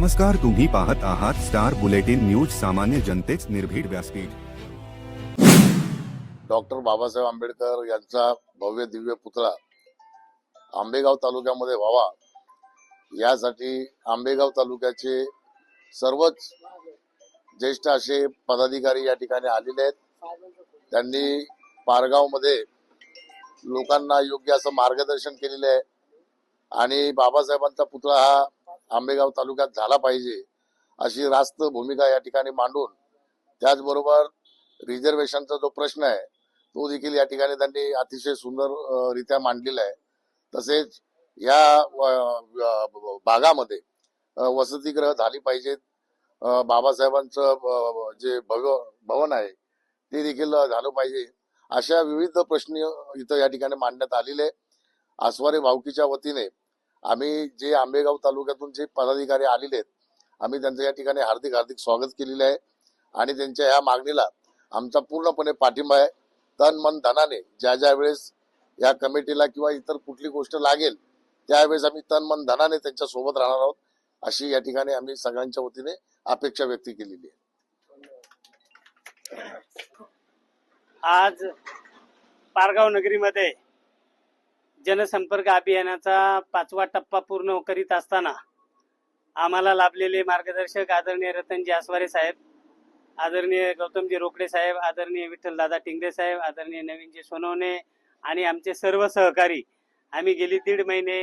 नमस्कार तुम्ही पाहत आहात स्टार बुलेटिन न्यूज सामान्य जनतेच निर्भीड व्यासपीठ. डॉक्टर बाबासाहेब आंबेडकर यांचा भव्य दिव्य पुतळा आंबेगाव तालुक्यामध्ये व्हावा. यासाठी आंबेगाव तालुक्याचे सर्वच ज्येष्ठ असे पदाधिकारी या ठिकाणी आलेले आहेत. त्यांनी पारगावमध्ये लोकांना योग्य असं मार्गदर्शन केलेलं आहे. आणि बाबासाहेबांचा पुतळा हा आंबेगाव तालुक्यात झाला पाहिजे अशी रास्त भूमिका या ठिकाणी मांडून त्याचबरोबर रिझर्वेशनचा जो प्रश्न आहे तो देखील या ठिकाणी त्यांनी अतिशय सुंदर रित्या मांडलेला आहे. तसेच या भागामध्ये वसतिगृह झाली पाहिजेत. बाबासाहेबांचं जे भव्य भवन आहे ते देखील झालं पाहिजे. अशा विविध प्रश्न इथं या ठिकाणी मांडण्यात आलेले आहे. आसवारे भावकीच्या वतीने आम्ही जे आंबेगाव तालुक्यातून जे पदाधिकारी आलेले आहेत आम्ही त्यांचं या ठिकाणी हार्दिक हार्दिक स्वागत केलेलं आहे. आणि त्यांच्या या मागणीला आमचा पूर्णपणे पाठिंबा आहे. तन मन धनाने ज्या ज्या वेळेस या कमिटीला किंवा इतर कुठली गोष्ट लागेल त्यावेळेस आम्ही तन मन धनाने त्यांच्यासोबत राहणार आहोत अशी या ठिकाणी आम्ही सगळ्यांच्या वतीने अपेक्षा व्यक्त केलेली आहे. आज पारगाव नगरीमध्ये जनसंपर्क अभियानाचा पाचवा टप्पा पूर्ण करीत असताना आम्हाला लाभलेले मार्गदर्शक आदरणीय रतनजी आसवारे साहेब आदरणीय गौतमजी रोकडे साहेब आदरणीय विठ्ठलदादा टिंगरे साहेब आदरणीय नवीनजी सोनवणे आणि आमचे सर्व सहकारी. आम्ही गेली दीड महिने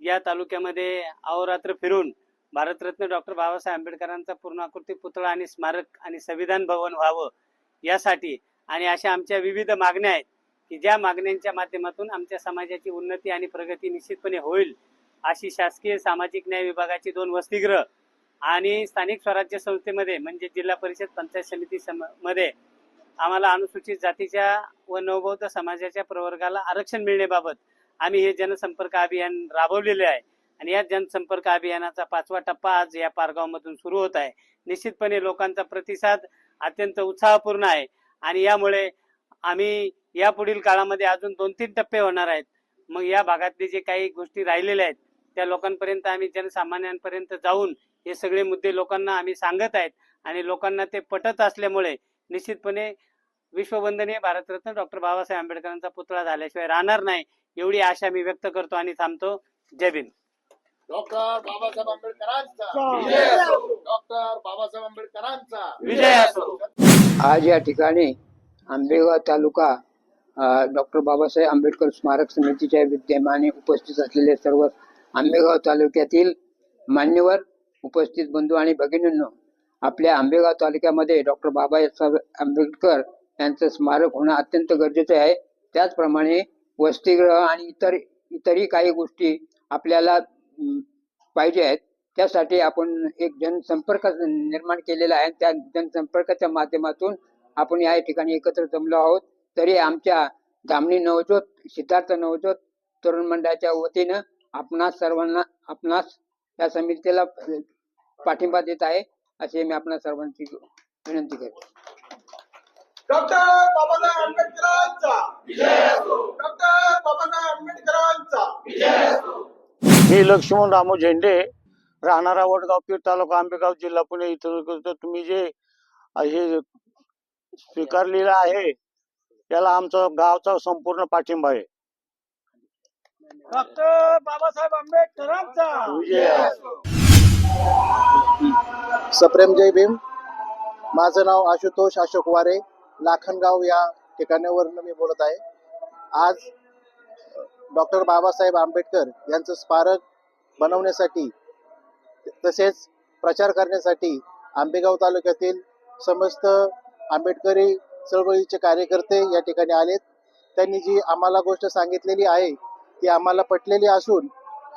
या तालुक्यामध्ये अहोरात्र फिरून भारतरत्न डॉक्टर बाबासाहेब आंबेडकरांचा पूर्णाकृती पुतळा आणि स्मारक आणि संविधान भवन व्हावं यासाठी आणि अशा आमच्या विविध मागण्या आहेत. की ज्या मागण्यांच्या माध्यमातून आमच्या समाजाची उन्नती आणि प्रगती निश्चितपणे होईल अशी शासकीय सामाजिक न्याय विभागाची दोन वसतिगृह आणि स्थानिक स्वराज्य संस्थेमध्ये म्हणजे जिल्हा परिषद पंचायत समिती सम- मध्ये आम्हाला अनुसूचित जातीच्या व नवबौद्ध समाजाच्या प्रवर्गाला आरक्षण मिळण्याबाबत आम्ही हे जनसंपर्क अभियान राबवलेले आहे. आणि या जनसंपर्क अभियानाचा पाचवा टप्पा आज या पारगावमधून सुरू होत आहे. निश्चितपणे लोकांचा प्रतिसाद अत्यंत उत्साहपूर्ण आहे. आणि यामुळे आम्ही या पुढील काळामध्ये अजून दोन तीन टप्पे होणार आहेत. मग या भागातले जे काही गोष्टी राहिलेल्या आहेत त्या लोकांपर्यंत आम्ही जनसामान्यांपर्यंत जाऊन हे सगळे मुद्दे लोकांना आम्ही सांगत आहेत आणि लोकांना ते पटत असल्यामुळे निश्चितपणे विश्ववंदनीय भारतरत्न डॉक्टर बाबासाहेब आंबेडकरांचा पुतळा झाल्याशिवाय राहणार नाही एवढी आशा मी व्यक्त करतो आणि थांबतो. जय भीम. डॉक्टर बाबासाहेब आंबेडकरांचा. डॉक्टर बाबासाहेब आंबेडकरांचा. विजय असो. आज या ठिकाणी आंबेगाव तालुका डॉक्टर बाबासाहेब आंबेडकर स्मारक समितीच्या विद्यमाने उपस्थित असलेले सर्व आंबेगाव तालुक्यातील मान्यवर उपस्थित बंधू आणि भगिनींनो आपल्या आंबेगाव तालुक्यामध्ये डॉक्टर बाबासाहेब आंबेडकर यांचं स्मारक होणं अत्यंत गरजेचं आहे. त्याचप्रमाणे वसतिगृह आणि इतर इतरही काही गोष्टी आपल्याला पाहिजे आहेत. त्यासाठी आपण एक जनसंपर्क निर्माण केलेला आहे त्या जनसंपर्काच्या माध्यमातून आपण या ठिकाणी एकत्र जमलो आहोत. तरी आमच्या धामणी नवज्योत सिद्धार्थ नवज्योत तरुण मंडळाच्या वतीनं आपणास सर्वांना आपणास या समितीला पाठिंबा देत आहे असे मी आपणा सर्वांची विनंती करतो. डॉक्टर बाबासाहेब आंबेडकरांचा. डॉक्टर बाबासाहेब आंबेडकरांचा. मी लक्ष्मण रामू झेंडे राहणारा वडगाव पीर तालुका आंबेगाव जिल्हा पुणे इथं करतो. तुम्ही जे हे स्वीकारलेलं आहे त्याला आमचा गावचा संपूर्ण पाठिंबा आहे. डॉक्टर बाबासाहेब आंबेडकरांचा. विजय. असो. सप्रेम जय भीम. माझं नाव आशुतोष अशोक वारे. लाखनगाव या ठिकाणावरून मी बोलत आहे. आज डॉक्टर बाबासाहेब आंबेडकर यांचं स्मारक बनवण्यासाठी तसेच प्रचार करण्यासाठी आंबेगाव तालुक्यातील समस्त आंबेडकरी चळवळीचे कार्यकर्ते या ठिकाणी आलेत. त्यांनी जी आम्हाला गोष्ट सांगितलेली आहे ती आम्हाला पटलेली असून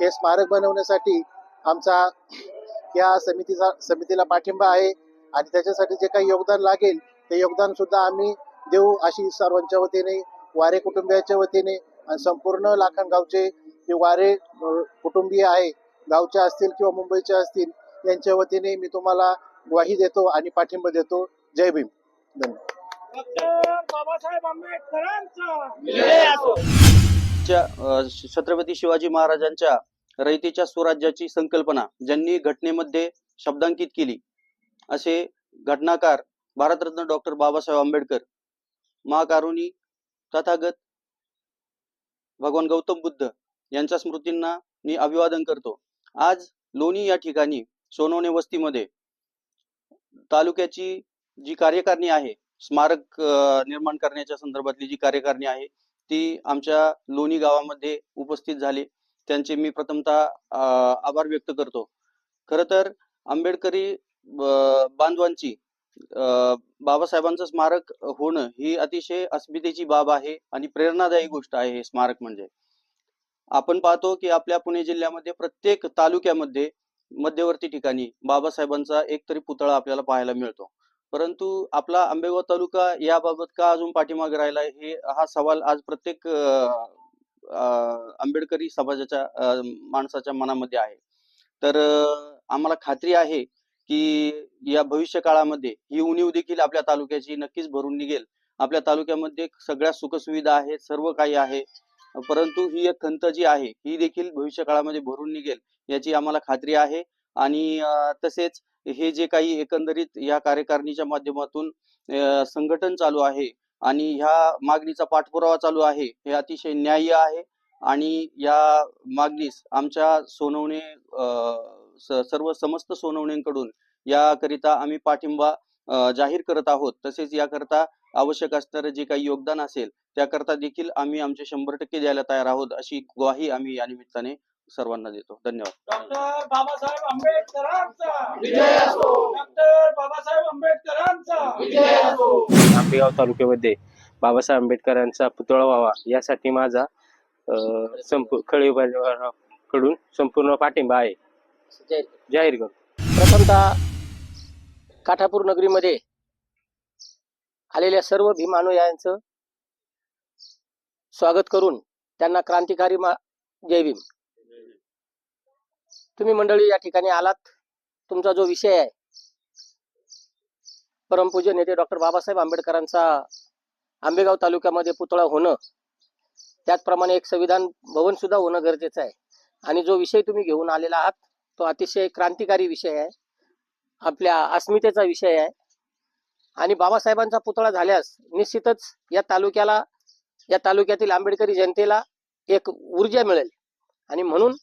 हे स्मारक बनवण्यासाठी आमचा या समितीचा समितीला पाठिंबा आहे आणि त्याच्यासाठी जे काही योगदान लागेल ते योगदान सुद्धा आम्ही देऊ अशी सर्वांच्या वतीने वारे कुटुंबियाच्या वतीने आणि संपूर्ण लाखन गावचे जे वारे कुटुंबीय आहे गावचे असतील किंवा मुंबईचे असतील यांच्या वतीने मी तुम्हाला ग्वाही देतो आणि पाठिंबा देतो. जय भीम. धन्यवाद. डॉक्टर बाबासाहेब आंबेडकरांचा. छत्रपती शिवाजी महाराजांच्या रयतेच्या स्वराज्याची संकल्पना ज्यांनी घटनेमध्ये शब्दांकित केली. असे घटनाकार भारतरत्न डॉक्टर बाबासाहेब आंबेडकर महाकारुणी तथागत भगवान गौतम बुद्ध यांच्या स्मृतींना मी अभिवादन करतो. आज लोणी या ठिकाणी सोनवणे वस्तीमध्ये तालुक्याची जी कार्यकारिणी आहे स्मारक निर्माण करण्याच्या संदर्भातली जी कार्यकारिणी आहे ती आमच्या लोणी गावामध्ये उपस्थित झाली. त्यांचे मी प्रथमतः आभार व्यक्त करतो. खर तर आंबेडकरी बांधवांची बाबासाहेबांचं स्मारक होणं ही अतिशय अस्मितेची बाब आहे आणि प्रेरणादायी गोष्ट आहे हे स्मारक म्हणजे. आपण पाहतो की आपल्या पुणे जिल्ह्यामध्ये प्रत्येक तालुक्यामध्ये मध्यवर्ती ठिकाणी बाबासाहेबांचा एक तरी पुतळा आपल्याला पाहायला मिळतो. परंतु आपला आंबेगाव तालुका याबाबत का अजून पाठीमागे राहिला हे हा सवाल आज प्रत्येक आंबेडकरी समाजाच्या माणसाच्या मनामध्ये आहे. तर आम्हाला खात्री आहे की या भविष्य काळामध्ये ही उणीव देखील आपल्या तालुक्याची नक्कीच भरून निघेल. आपल्या तालुक्यामध्ये सगळ्या सुखसुविधा आहेत सर्व काही आहे. परंतु ही एक खंत जी आहे ही देखील भविष्य काळामध्ये भरून निघेल याची आम्हाला खात्री आहे. आणि तसेच हे जे काही एकंदरीत या कार्यकारिणीच्या माध्यमातून संघटन चालू आहे आणि ह्या मागणीचा पाठपुरावा चालू आहे हे अतिशय न्याय्य आहे आणि या मागणीस आमच्या सोनवणे अं, सर्व समस्त सोनवणेंकडून याकरिता आम्ही पाठिंबा जाहीर करत आहोत. तसेच याकरता आवश्यक असणारं जे काही योगदान असेल त्याकरता देखील आम्ही आमचे शंभर टक्के द्यायला तयार आहोत अशी ग्वाही आम्ही या निमित्ताने सर्वांना देतो. धन्यवाद. डॉक्टर बाबासाहेब आंबेडकरांचा. विजय असो. डॉक्टर बाबासाहेब आंबेडकरांचा. विजय असो. आंबेगाव तालुक्यामध्ये बाबासाहेब आंबेडकरांचा पुतळा व्हावा यासाठी माझा अं, संप खळे कडून संपूर्ण पाठिंबा आहे. जाहीर करतो. प्रथमतः काठापूर नगरीमध्ये आलेल्या सर्व भीमानुयायांचं स्वागत करून त्यांना क्रांतिकारी मा जय भीम. तुम्ही मंडळी या ठिकाणी आलात. तुमचा जो विषय आहे. परमपूज्य नेते डॉक्टर बाबासाहेब आंबेडकरांचा आंबेगाव तालुक्यामध्ये पुतळा होणं त्याचप्रमाणे एक संविधान भवन सुद्धा होणं गरजेचं आहे. आणि जो विषय तुम्ही घेऊन आलेला आहात तो अतिशय क्रांतिकारी विषय आहे. आपल्या अस्मितेचा विषय आहे. आणि बाबासाहेबांचा पुतळा झाल्यास निश्चितच या तालुक्याला या तालुक्यातील आंबेडकरी जनतेला एक ऊर्जा मिळेल. आणि म्हणून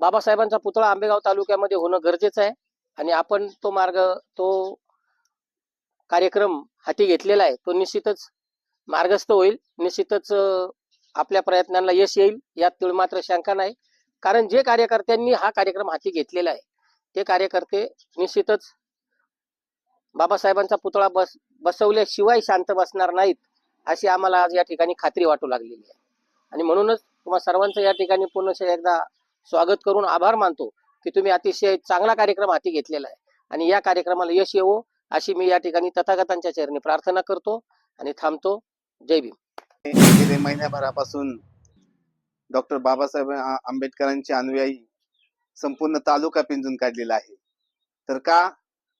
बाबासाहेबांचा पुतळा आंबेगाव तालुक्यामध्ये होणं गरजेचं आहे. आणि आपण तो मार्ग तो कार्यक्रम हाती घेतलेला आहे. तो निश्चितच मार्गस्थ होईल. निश्चितच आपल्या प्रयत्नांना यश येईल. यात तीळ मात्र शंका नाही. कारण जे कार्यकर्त्यांनी हा कार्यक्रम हाती घेतलेला आहे ते कार्यकर्ते निश्चितच बाबासाहेबांचा पुतळा बस बसवल्याशिवाय शांत बसणार नाहीत अशी आम्हाला आज या ठिकाणी खात्री वाटू लागलेली आहे. आणि म्हणूनच तुम्हा सर्वांचं या ठिकाणी पुन्हा एकदा स्वागत करून आभार मानतो की तुम्ही अतिशय चांगला कार्यक्रम हाती घेतलेला आहे. आणि या कार्यक्रमाला यश येवो अशी मी या ठिकाणी तथागतांच्या चरणी प्रार्थना करतो आणि थांबतो. जय भीम. गेले महिन्याभरापासून डॉक्टर बाबासाहेब आंबेडकरांचे अनुयायी संपूर्ण तालुका पिंजून काढलेला आहे. तर का?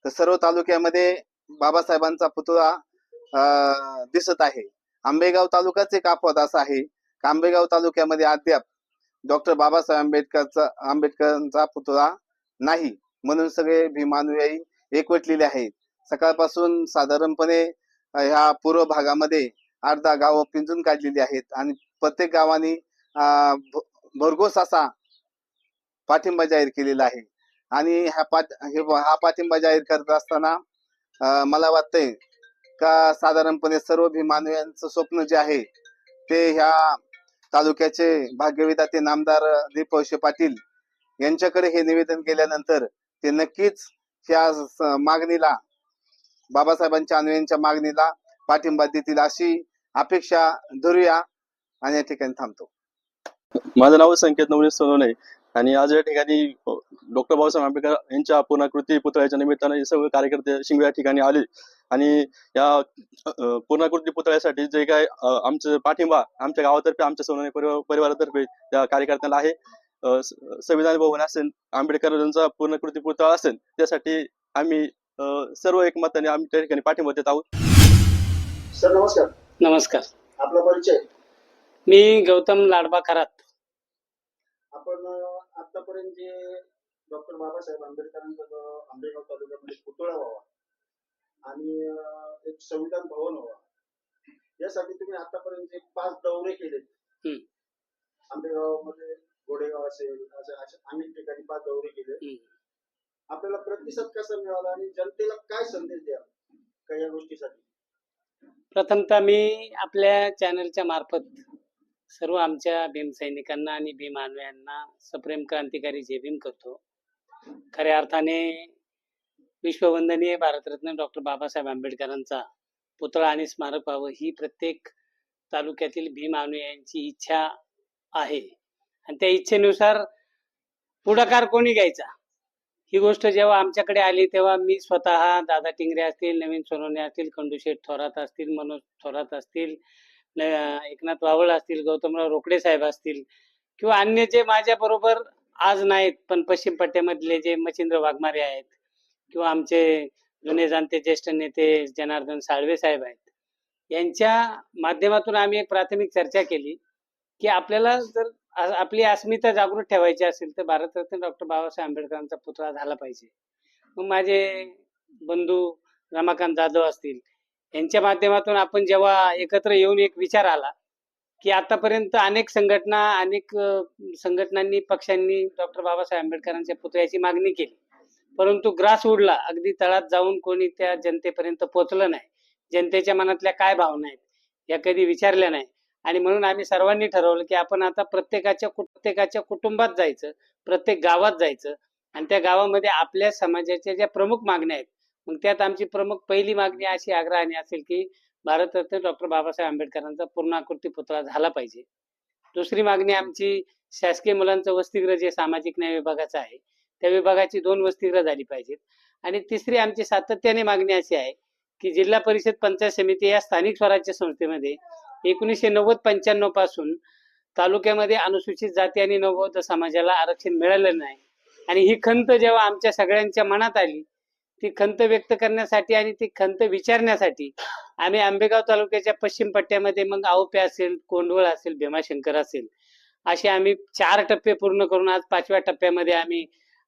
तर सर्व तालुक्यामध्ये बाबासाहेबांचा पुतळा अं, दिसत आहे. आंबेगाव तालुकाच एक अपवाद असा आहे. आंबेगाव तालुक्यामध्ये अद्याप डॉक्टर बाबासाहेब आंबेडकरचा आंबेडकरांचा पुतळा नाही म्हणून सगळे भीमानुयायी एकवटलेले आहेत. सकाळपासून साधारणपणे ह्या पूर्व भागामध्ये अर्धा गावं पिंजून काढलेली आहेत आणि प्रत्येक गावाने भ- भरघोस असा पाठिंबा जाहीर केलेला आहे. आणि ह्या पाठ हे हा पाठिंबा जाहीर करत असताना मला वाटतंय का साधारणपणे सर्व भीमानुयांचं स्वप्न जे आहे ते ह्या तालुक्याचे भाग्यविधाते नामदार दीपवशे पाटील यांच्याकडे हे निवेदन केल्यानंतर ते नक्कीच या मागणीला बाबासाहेबांच्या अन्वयांच्या मागणीला पाठिंबा देतील अशी अपेक्षा धरूया आणि या ठिकाणी थांबतो. माझं नाव संकेत नवनीत सोनवणे आणि आज या ठिकाणी डॉक्टर बाबासाहेब आंबेडकर यांच्या पूर्णाकृती पुतळ्याच्या निमित्ताने सगळे कार्यकर्ते शिंगवे या ठिकाणी आले. आणि या पूर्णाकृती पुतळ्यासाठी जे काय आमचं पाठिंबा आमच्या गावातर्फे आमच्या सोनवणे परिवार परिवारातर्फे त्या कार्यकर्त्यांना आहे. संविधान भवन असेल आंबेडकरांचा पूर्णकृती पुतळा असेल त्यासाठी आम्ही सर्व एकमताने आम्ही त्या ठिकाणी पाठिंबा देत आहोत. सर नमस्कार. नमस्कार. आपला परिचय? मी गौतम लाडबा खरात. आपण आतापर्यंत जे डॉक्टर बाबासाहेब आंबेडकरांचा जो आंबेगाव तालुक्यामध्ये पुतळा व्हावा आणि एक संविधान भवन व्हावा यासाठी तुम्ही आतापर्यंत एक पाच दौरे केले. आंबेगावमध्ये गोडेगाव असेल असे असे अनेक ठिकाणी पाच दौरे केले. आपल्याला प्रतिसाद कसा मिळाला आणि जनतेला काय संदेश द्या का या गोष्टीसाठी प्रथमतः मी आपल्या चॅनलच्या मार्फत सर्व आमच्या भीम सैनिकांना आणि भीम अन्वयांना सप्रेम क्रांतिकारी जय भीम करतो खऱ्या अर्थाने विश्ववंदनीय भारतरत्न डॉक्टर बाबासाहेब आंबेडकरांचा पुतळा आणि स्मारक व्हावं ही प्रत्येक तालुक्यातील भीम अनुयायांची इच्छा आहे. आणि त्या इच्छेनुसार पुढाकार कोणी घ्यायचा? ही गोष्ट जेव्हा आमच्याकडे आली तेव्हा मी स्वतः दादा टिंगरे असतील नवीन सोनवणे असतील खंडूशेठ थोरात असतील मनोज थोरात असतील एकनाथ वावळ असतील गौतमराव रोकडे साहेब असतील किंवा अन्य जे माझ्या बरोबर आज नाहीत पण पश्चिम पट्ट्यामधले जे मच्छिंद्र वाघमारे आहेत किंवा आमचे जुने जाणते ज्येष्ठ नेते जनार्दन साळवे साहेब आहेत यांच्या माध्यमातून आम्ही एक प्राथमिक चर्चा केली की आपल्याला जर आपली अस्मिता जागृत ठेवायची असेल तर भारतरत्न डॉक्टर बाबासाहेब आंबेडकरांचा पुतळा झाला पाहिजे. मग माझे बंधू रमाकांत जाधव असतील यांच्या माध्यमातून आपण जेव्हा एकत्र येऊन एक विचार आला की आतापर्यंत अनेक संघटना अनेक संघटनांनी पक्षांनी डॉक्टर बाबासाहेब आंबेडकरांच्या पुतळ्याची मागणी केली. परंतु ग्रास उडला अगदी तळात जाऊन कोणी त्या जनतेपर्यंत पोचलं नाही. जनतेच्या मनातल्या काय भावना आहेत या कधी विचारल्या नाही. आणि म्हणून आम्ही सर्वांनी ठरवलं की आपण आता प्रत्येकाच्या प्रत्येकाच्या कुटुंबात जायचं प्रत्येक गावात जायचं. आणि त्या गावामध्ये आपल्या समाजाच्या ज्या प्रमुख मागण्या आहेत मग त्यात आमची प्रमुख पहिली मागणी अशी आग्रहाने असेल की भारतरत्न डॉक्टर बाबासाहेब आंबेडकरांचा पूर्णाकृती पुतळा झाला पाहिजे. दुसरी मागणी आमची शासकीय मुलांचं वसतिगृह जे सामाजिक न्याय विभागाचं आहे त्या विभागाची दोन वसतिगृह झाली पाहिजेत. आणि तिसरी आमची सातत्याने मागणी अशी आहे की जिल्हा परिषद पंचायत समिती या स्थानिक स्वराज्य संस्थेमध्ये एकोणीसशे नव्वद पंच्याण्णवपासून तालुक्यामध्ये अनुसूचित जाती आणि नवबौद्ध समाजाला आरक्षण मिळालं नाही. आणि ही खंत जेव्हा आमच्या सगळ्यांच्या मनात आली ती खंत व्यक्त करण्यासाठी आणि ती खंत विचारण्यासाठी आम्ही आंबेगाव तालुक्याच्या पश्चिम पट्ट्यामध्ये मग आवपे असेल कोंडवळ असेल भीमाशंकर असेल असे आम्ही चार टप्पे पूर्ण करून आज पाचव्या टप्प्यामध्ये आम्ही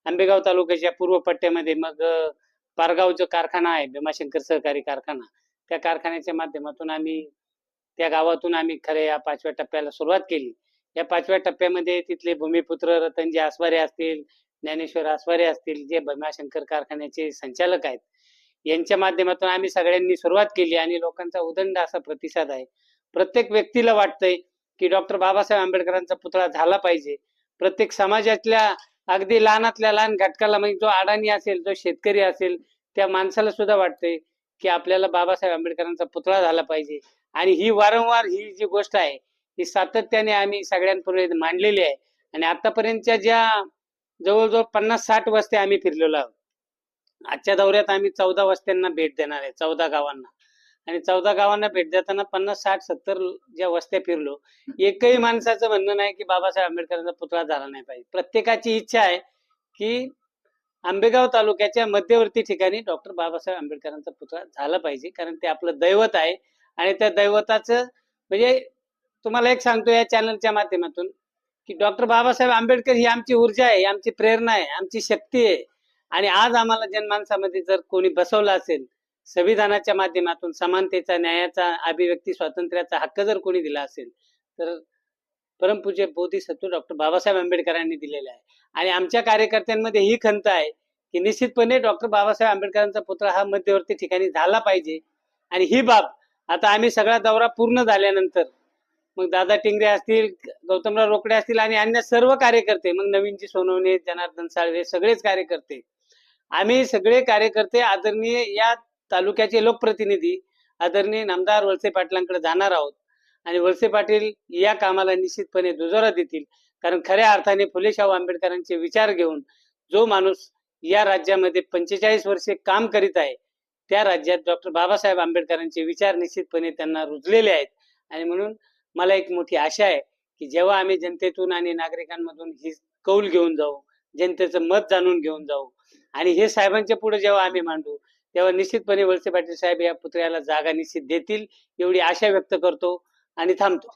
आंबेगाव तालुक्याच्या पूर्व पट्ट्यामध्ये मग पारगाव जो कारखाना आहे भीमाशंकर सहकारी कारखाना त्या कारखान्याच्या माध्यमातून आम्ही त्या गावातून आम्ही खरे या पाचव्या टप्प्याला सुरुवात केली. या पाचव्या टप्प्यामध्ये तिथले भूमिपुत्र रतनजी आसवारे असतील ज्ञानेश्वर आसवारे असतील जे भीमाशंकर कारखान्याचे संचालक आहेत यांच्या माध्यमातून आम्ही सगळ्यांनी सुरुवात केली आणि लोकांचा उदंड असा प्रतिसाद आहे. प्रत्येक व्यक्तीला वाटतंय की डॉक्टर बाबासाहेब आंबेडकरांचा पुतळा झाला पाहिजे. प्रत्येक समाजातल्या अगदी लहानातल्या लहान घटकाला म्हणजे जो अडाणी असेल जो शेतकरी असेल त्या माणसाला सुद्धा वाटते की आपल्याला बाबासाहेब आंबेडकरांचा पुतळा झाला पाहिजे. आणि ही वारंवार ही जी गोष्ट आहे ही सातत्याने आम्ही सगळ्यांपुढे मांडलेली आहे. आणि आतापर्यंतच्या ज्या जवळजवळ पन्नास साठ वस्त्या आम्ही फिरलेलो आहोत आजच्या दौऱ्यात आम्ही चौदा वस्त्यांना भेट देणार आहे चौदा गावांना. आणि चौदा गावांना भेट देताना पन्नास साठ सत्तर ज्या वस्त्या फिरलो एकही माणसाचं म्हणणं नाही की बाबासाहेब आंबेडकरांचा पुतळा झाला नाही पाहिजे. प्रत्येकाची इच्छा आहे की आंबेगाव तालुक्याच्या मध्यवर्ती ठिकाणी डॉक्टर बाबासाहेब आंबेडकरांचा पुतळा झाला पाहिजे कारण ते आपलं दैवत आहे. आणि त्या दैवताचं म्हणजे तुम्हाला एक सांगतो या चॅनलच्या माध्यमातून की डॉक्टर बाबासाहेब आंबेडकर ही आमची ऊर्जा आहे आमची प्रेरणा आहे आमची शक्ती आहे. आणि आज आम्हाला जनमानसामध्ये जर कोणी बसवलं असेल संविधानाच्या माध्यमातून समानतेचा न्यायाचा अभिव्यक्ती स्वातंत्र्याचा हक्क जर कोणी दिला असेल तर परमपूज्य बोधिसत्व डॉक्टर बाबासाहेब आंबेडकरांनी दिलेला आहे. आणि आमच्या कार्यकर्त्यांमध्ये ही खंत आहे की निश्चितपणे डॉक्टर बाबासाहेब आंबेडकरांचा पुतळा हा मध्यवर्ती ठिकाणी झाला पाहिजे. आणि ही बाब आता आम्ही सगळा दौरा पूर्ण झाल्यानंतर मग दादा टिंगरे असतील गौतमराव रोकडे असतील आणि अन्य सर्व कार्यकर्ते मग नवीनजी सोनवणे जनार्दन साळवे सगळेच कार्यकर्ते. आम्ही सगळे कार्यकर्ते आदरणीय या तालुक्याचे लोकप्रतिनिधी आदरणीय नामदार वळसे पाटलांकडे जाणार आहोत. आणि वळसे पाटील या कामाला निश्चितपणे दुजोरा देतील. कारण खऱ्या अर्थाने फुले शाहू आंबेडकरांचे विचार घेऊन जो माणूस या राज्यामध्ये पंचेचाळीस वर्षे काम करीत आहे त्या राज्यात डॉक्टर बाबासाहेब आंबेडकरांचे विचार निश्चितपणे त्यांना रुजलेले आहेत. आणि म्हणून मला एक मोठी आशा आहे की जेव्हा आम्ही जनतेतून आणि नागरिकांमधून ही कौल घेऊन जाऊ जनतेचं मत जाणून घेऊन जाऊ. आणि हे साहेबांच्या पुढे जेव्हा आम्ही मांडू तेव्हा निश्चितपणे वळसे पाटील साहेब या पुतळ्याला जागा निश्चित देतील एवढी आशा व्यक्त करतो आणि थांबतो.